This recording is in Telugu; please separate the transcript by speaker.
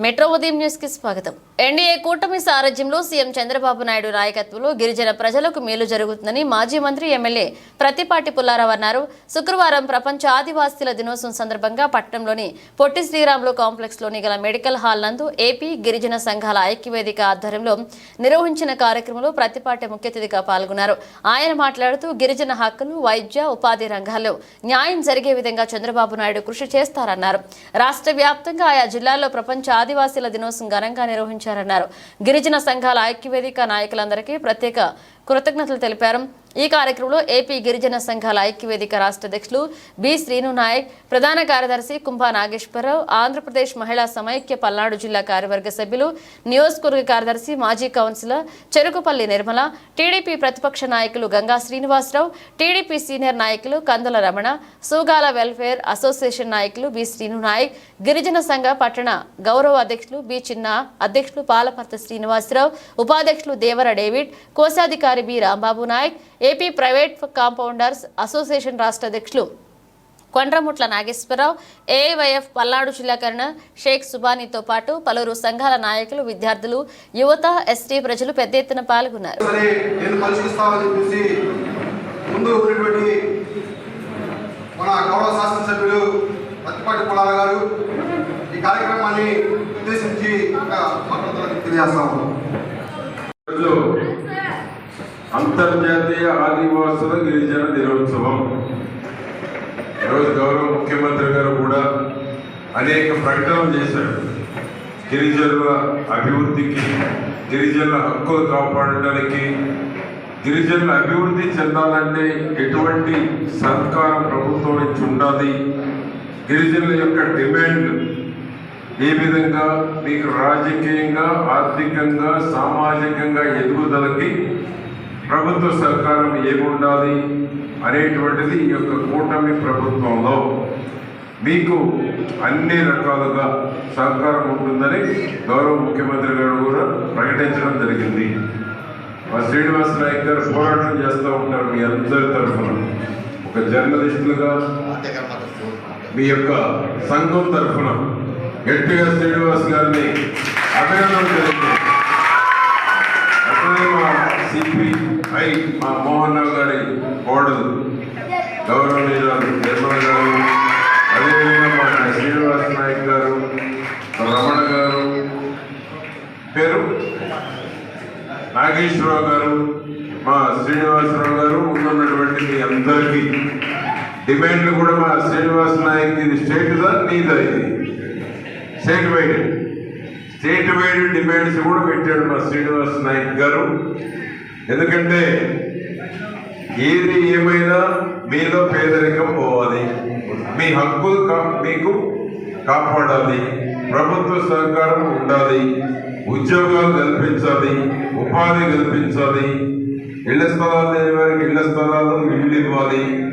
Speaker 1: మెట్రో ఉదయం న్యూస్కి స్వాగతం. ఎన్డీఏ కూటమి సారథ్యంలో సీఎం చంద్రబాబు నాయుడు నాయకత్వంలో గిరిజన ప్రజలకు మేలు జరుగుతుందని మాజీ మంత్రి ఎమ్మెల్యే ప్రతిపాటి పుల్లారావు అన్నారు. శుక్రవారం ప్రపంచ ఆదివాసీల దినోత్సవం సందర్భంగా పట్టణంలోని పొట్టి శ్రీరాములు కాంప్లెక్స్లోని గల మెడికల్ హాల్ నందు ఏపీ గిరిజన సంఘాల ఐక్యవేదిక ఆధ్వర్యంలో నిర్వహించిన కార్యక్రమంలో ప్రతిపాటి ముఖ్య అతిథిగా పాల్గొన్నారు. ఆయన మాట్లాడుతూ గిరిజన హక్కులు వైద్య ఉపాధి రంగాల్లో న్యాయం జరిగే విధంగా చంద్రబాబు నాయుడు కృషి చేస్తారన్నారు. రాష్ట్ర వ్యాప్తంగా ఆయా జిల్లాల్లో ప్రపంచ ఆదివాసీల దినోత్సవం ఘనంగా నిర్వహించారన్నారు. గిరిజన సంఘాల ఐక్యవేదిక నాయకులందరికీ ప్రత్యేక కృతజ్ఞతలు తెలిపారు. ఈ కార్యక్రమంలో ఏపీ గిరిజన సంఘాల ఐక్యవేదిక రాష్ట్ర అధ్యక్షులు బి శ్రీను నాయక్ ప్రధాన కార్యదర్శి కుంభా నాగేశ్వరరావు ఆంధ్రప్రదేశ్ మహిళా సమైక్య పల్నాడు జిల్లా కార్యవర్గ సభ్యులు నియోజకవర్గ కార్యదర్శి మాజీ కౌన్సిలర్ చెరుకుపల్లి నిర్మల టీడీపీ ప్రతిపక్ష నాయకులు గంగా శ్రీనివాసరావు టీడీపీ సీనియర్ నాయకులు కందుల రమణ సూగాల వెల్ఫేర్ అసోసియేషన్ నాయకులు బి శ్రీను నాయక్ గిరిజన సంఘ పట్టణ గౌరవ అధ్యక్షులు బి చిన్న అధ్యక్షులు పాలపర్త శ్రీనివాసరావు ఉపాధ్యక్షులు దేవర డేవిడ్ కోశాధికారి అధికారి B Rambabu Naik AP private compounders association రాష్ట్ర అధ్యక్షులు కొండ్రముట్ల నాగేశ్వరరావు ఏఐవైఎఫ్ పల్నాడు జిల్లా కర్నల్ షేక్ సుబానీతో పాటు పలువురు సంఘాల నాయకులు విద్యార్థులు యువత ఎస్టీ ప్రజలు పెద్ద ఎత్తున పాల్గొన్నారు.
Speaker 2: మన గౌరవ శాసనసభ్యులు పత్తిపాటి పుల్లారావు గారు ఈ కార్యక్రమాన్ని ఉద్దేశించి ఒక మాట్లాడతారని తెలియజేస్తాము.
Speaker 3: అంతర్జాతీయ ఆదివాసుల గిరిజన దినోత్సవం. ఈరోజు గౌరవ ముఖ్యమంత్రి గారు కూడా అనేక ప్రకటనలు చేశారు. గిరిజనుల అభివృద్ధికి గిరిజనుల హక్కులు కాపాడడానికి గిరిజనుల అభివృద్ధి చెందాలంటే ఎటువంటి సర్కారం ప్రభుత్వం నుంచి ఉండాలి. గిరిజనుల యొక్క డిమాండ్ ఏ విధంగా మీకు రాజకీయంగా ఆర్థికంగా సామాజికంగా ఎదుగుదలకి ప్రభుత్వ సహకారం ఏముండాలి అనేటువంటిది ఈ యొక్క కూటమి ప్రభుత్వంలో మీకు అన్ని రకాలుగా సహకారం ఉంటుందని గౌరవ ముఖ్యమంత్రి గారు కూడా ప్రకటించడం జరిగింది. మా శ్రీనివాస నాయక్ గారు పోరాటం చేస్తూ ఉంటారు మీ అందరి తరఫున. ఒక జర్నలిస్టులుగా మీ యొక్క సంఘం తరఫున గట్టిగా శ్రీనివాస్ గారిని అభినందన తెలుపుతున్నాను పై మా మోహన్ రావు గారి కోడలు గౌరవనీయురాలు నిర్మల గారు అదేవిధంగా మా శ్రీనివాస్ నాయక్ గారు రమణ గారు పేరు నాగేశ్వరరావు గారు మా శ్రీనివాసరావు గారు ఉన్నటువంటి మీ అందరికీ డిమాండ్లు కూడా మా శ్రీనివాస్ నాయక్ ఇది స్టేట్దా నీదా ఇది? State wide. State wide demands కూడా పెట్టాడు మా శ్రీనివాస్ నాయక్ గారు. ఎందుకంటే ఏది ఏమైనా మీలో పేదరికం పోవాలి. మీ హక్కులు మీకు కాపాడాలి. ప్రభుత్వ సహకారం ఉండాలి. ఉద్యోగాలు కల్పించాలి. ఉపాధి కల్పించాలి. ఇళ్ళ స్థలాలు లేని వారికి ఇళ్ళ స్థలాలు ఇల్లు ఇవ్వాలి.